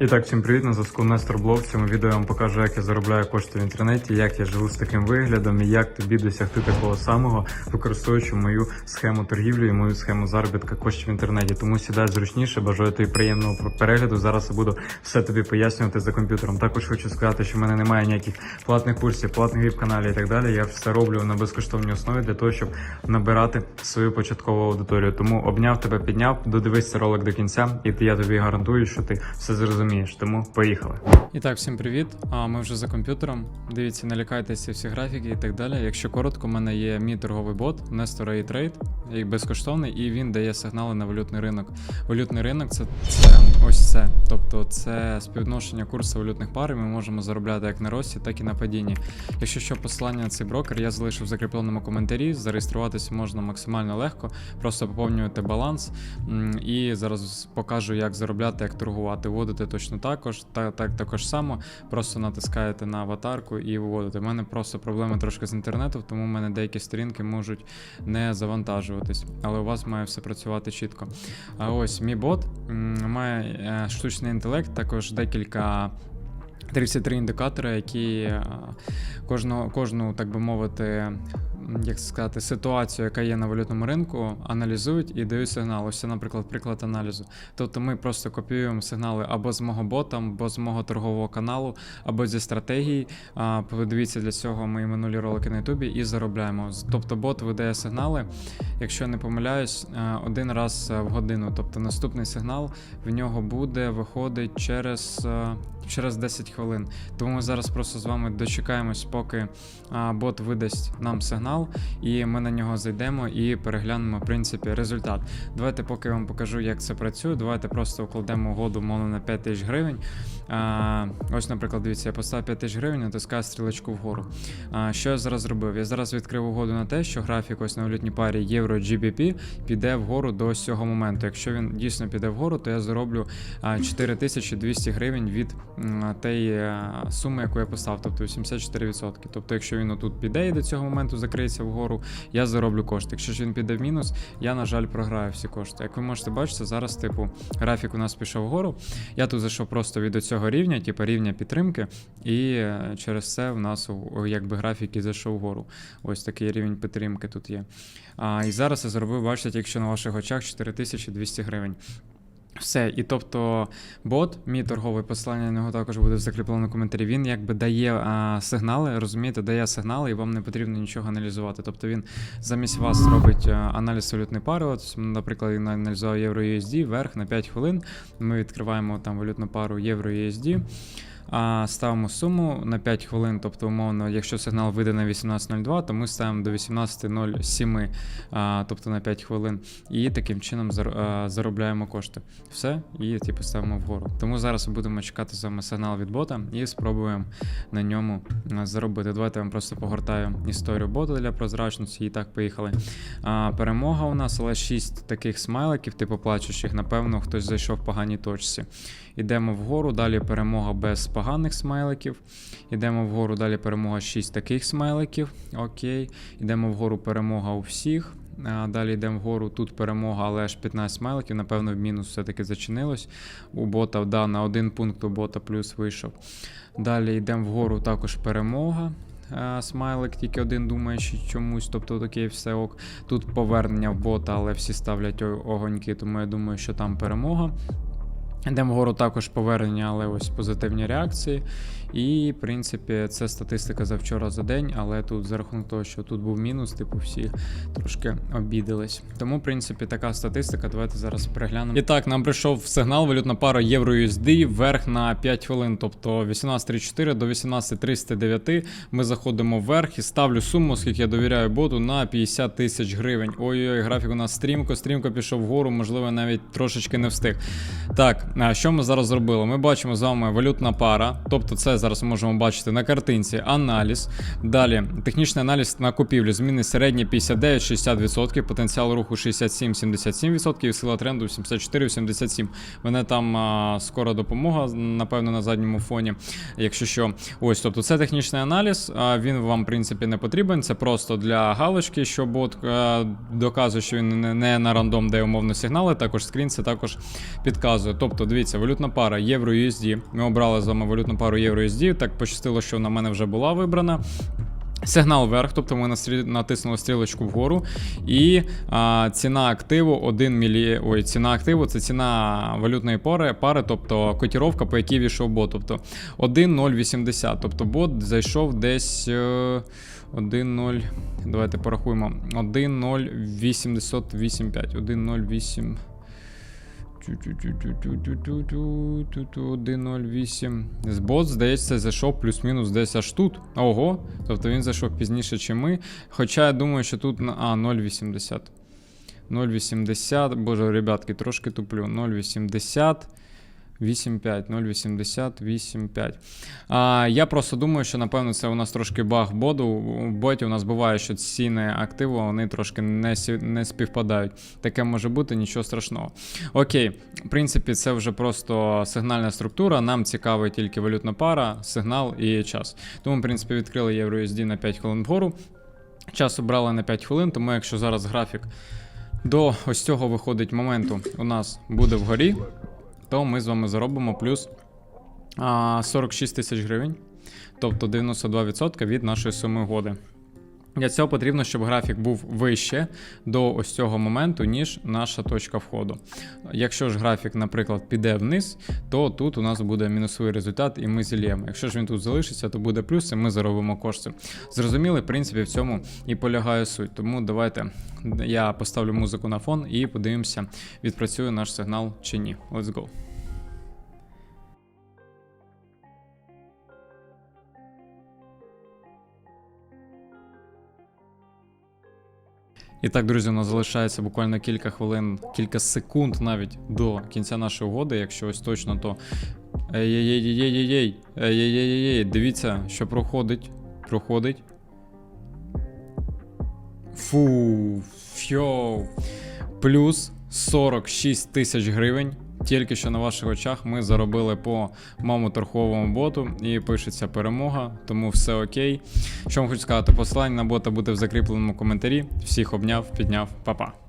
І так, всім привіт, на зв'язку Нестор Блог. В цьому відео я вам покажу, як я заробляю кошти в інтернеті, як я живу з таким виглядом і як тобі досягти такого самого, використовуючи мою схему торгівлі і мою схему заробітка коштів в інтернеті. Тому сідай зручніше, бажаю тобі приємного перегляду. Зараз я буду все тобі пояснювати за комп'ютером. Також хочу сказати, що в мене немає ніяких платних курсів, платних віп-каналів і так далі. Я все роблю на безкоштовній основі для того, щоб набирати свою початкову аудиторію. Тому обняв тебе, підняв, додивись цей ролик до кінця, і я тобі гарантую, що ти все зрозумієш. Тому поїхали. І так, всім привіт. А ми вже за комп'ютером. Дивіться, не лякайтеся всі графіки і так далі. Якщо коротко, у мене є мій торговий бот Nestor A-Trade, як безкоштовний, і він дає сигнали на валютний ринок. Валютний ринок це, це ось це. Тобто це співвідношення курсу валютних пар. і Ми можемо заробляти як на рості, так і на падінні. Якщо що, посилання на цей брокер я залишив в закріпленому коментарі. Зареєструватися можна максимально легко, просто поповнювати баланс. І зараз покажу, як заробляти, як торгувати. Вводити точно також, та, так також само. Просто натискаєте на аватарку і виводите. У мене просто проблеми трошки з інтернету, тому в мене деякі сторінки можуть не завантажуватись, але у вас має все працювати чітко. А ось мій бот має е, штучний інтелект, також декілька. 33 індикатори, які е, кожну, кожну, так би мовити, як сказати, ситуацію, яка є на валютному ринку, аналізують і дають сигнал. Ось це, наприклад, приклад аналізу. Тобто ми просто копіюємо сигнали або з мого бота, або з мого торгового каналу, або зі стратегії. Подивіться для цього мої минулі ролики на Ютубі і заробляємо. Тобто бот видає сигнали, якщо не помиляюсь, е, один раз е, в годину. Тобто наступний сигнал в нього буде виходить через. Через 10 хвилин. Тому ми зараз просто з вами дочекаємось, поки бот видасть нам сигнал, і ми на нього зайдемо і переглянемо в принципі результат. Давайте, поки я вам покажу, як це працює. Давайте просто укладемо угоду мовно на 5 тисяч гривень. А, ось, наприклад, дивіться, я поставив 5 тисяч гривень, натискаю стрілочку вгору. А, що я зараз зробив? Я зараз відкрив угоду на те, що графік ось на валютній парі євро GBP піде вгору до цього моменту. Якщо він дійсно піде вгору, то я зароблю 4200 гривень від тієї е, суми, яку я поставив, тобто 84%. Тобто, якщо він отут піде і до цього моменту закриється вгору, я зароблю кошти. Якщо ж він піде в мінус, я, на жаль, програю всі кошти. Як ви можете бачити, зараз, типу, графік у нас пішов вгору. Я тут зайшов просто від цього рівня, типу рівня підтримки, і е, через це в нас якби графіки зайшов вгору. Ось такий рівень підтримки тут є. А, і зараз я зробив, бачите, якщо на ваших очах 4200 гривень. Все, і тобто бот, мій торговий посилання на нього також буде в закріпленому коментарі. Він якби дає а, сигнали, розумієте, дає сигнали, і вам не потрібно нічого аналізувати. Тобто він замість вас робить а, аналіз валютної пари. От, наприклад, він аналізував євро USD вверх на 5 хвилин. Ми відкриваємо там валютну пару євро USD. А ставимо суму на 5 хвилин, тобто, умовно, якщо сигнал вийде на 18.02, то ми ставимо до 18.07, тобто на 5 хвилин, і таким чином заробляємо кошти. Все, і типу ставимо вгору. Тому зараз будемо чекати вами сигнал від бота і спробуємо на ньому заробити. Давайте я вам просто погортаю історію бота для прозрачності. І так, поїхали. Перемога у нас, але 6 таких смайликів, типу плачучих. Напевно, хтось зайшов в поганій точці. Йдемо вгору, далі перемога без поганих смайликів. Йдемо вгору, далі перемога 6 таких смайликів. Окей. Йдемо вгору перемога у всіх. Далі йдемо вгору, тут перемога, але аж 15 смайликів. Напевно, в мінус все-таки зачинилось. У бота да, на один пункт у бота плюс вийшов. Далі йдемо вгору, також перемога. Смайлик тільки один думає, що чомусь, тобто таке все ок. Тут повернення в бота, але всі ставлять огоньки, тому я думаю, що там перемога. Йдемо вгору також повернення, але ось позитивні реакції. І, в принципі, це статистика за вчора за день, але тут за рахунок того, що тут був мінус, типу всі трошки обідались. Тому, в принципі, така статистика. Давайте зараз переглянемо. І так, нам прийшов сигнал валютна пара євро USD вверх на 5 хвилин, тобто 18.34 до 18.39 ми заходимо вверх і ставлю суму, оскільки я довіряю боту, на 50 тисяч гривень. Ой-ой, графік у нас стрімко, стрімко пішов вгору, можливо, навіть трошечки не встиг. Так, що ми зараз зробили? Ми бачимо з вами валютна пара, тобто це зараз можемо бачити на картинці аналіз. Далі технічний аналіз на купівлю. Зміни середні 59-60%, потенціал руху 67-77% і сила тренду 74-77%. Мене там а, скора допомога, напевно, на задньому фоні. Якщо що, ось, тобто це технічний аналіз. А, він вам, в принципі, не потрібен. Це просто для галочки, що бот а, доказує, що він не, на рандом дає умовно сигнали. Також скрін це також підказує. Тобто, дивіться, валютна пара євро USD. Ми обрали з вами валютну пару євро USD. Так пощастило, що вона в мене вже була вибрана. Сигнал вверх, тобто ми натиснули стрілочку вгору, і а, ціна активу 1 мілі... Ой, ціна активу це ціна валютної пари, пари, тобто котіровка, по якій війшов бот. Тобто 1,080. Тобто бот зайшов десь е, 1,0. Давайте порахуємо. 1,0885. 1,08. 1.08. Збот, здається, зайшов плюс-мінус десь аж тут. Ого. Тобто він зайшов пізніше, ніж ми. Хоча я думаю, що тут. А, 0.80. 0.80. Боже, ребятки, трошки туплю. 0.80. 8.5, 0.80, 8.5. А, я просто думаю, що напевно це у нас трошки баг боду. У боті у нас буває, що ціни активу вони трошки не, не співпадають. Таке може бути, нічого страшного. Окей, в принципі, це вже просто сигнальна структура. Нам цікавить тільки валютна пара, сигнал і час. Тому, в принципі, відкрили EURUSD на 5 хвилин вгору. Час обрали на 5 хвилин, тому якщо зараз графік до ось цього виходить моменту у нас буде вгорі, то ми з вами заробимо плюс 46 тисяч гривень, тобто 92% від нашої суми угоди. Для цього потрібно, щоб графік був вище до ось цього моменту, ніж наша точка входу. Якщо ж графік, наприклад, піде вниз, то тут у нас буде мінусовий результат, і ми зільємо. Якщо ж він тут залишиться, то буде плюс, і ми заробимо кошти. Зрозуміли, в принципі, в цьому і полягає суть. Тому давайте я поставлю музику на фон і подивимося, відпрацює наш сигнал чи ні. Let's go. І так, друзі, у нас залишається буквально кілька хвилин, кілька секунд навіть до кінця нашої угоди. Якщо ось точно, то ей-ей-ей-ей-ей-ей, ей-ей-ей-ей, дивіться, що проходить. Проходить. Фу, фьоу. Плюс 46 тисяч гривень. Тільки що на ваших очах ми заробили по моєму торговому боту і пишеться перемога, тому все окей. Що вам хочу сказати, посилання на бота буде в закріпленому коментарі. Всіх обняв, підняв, па-па.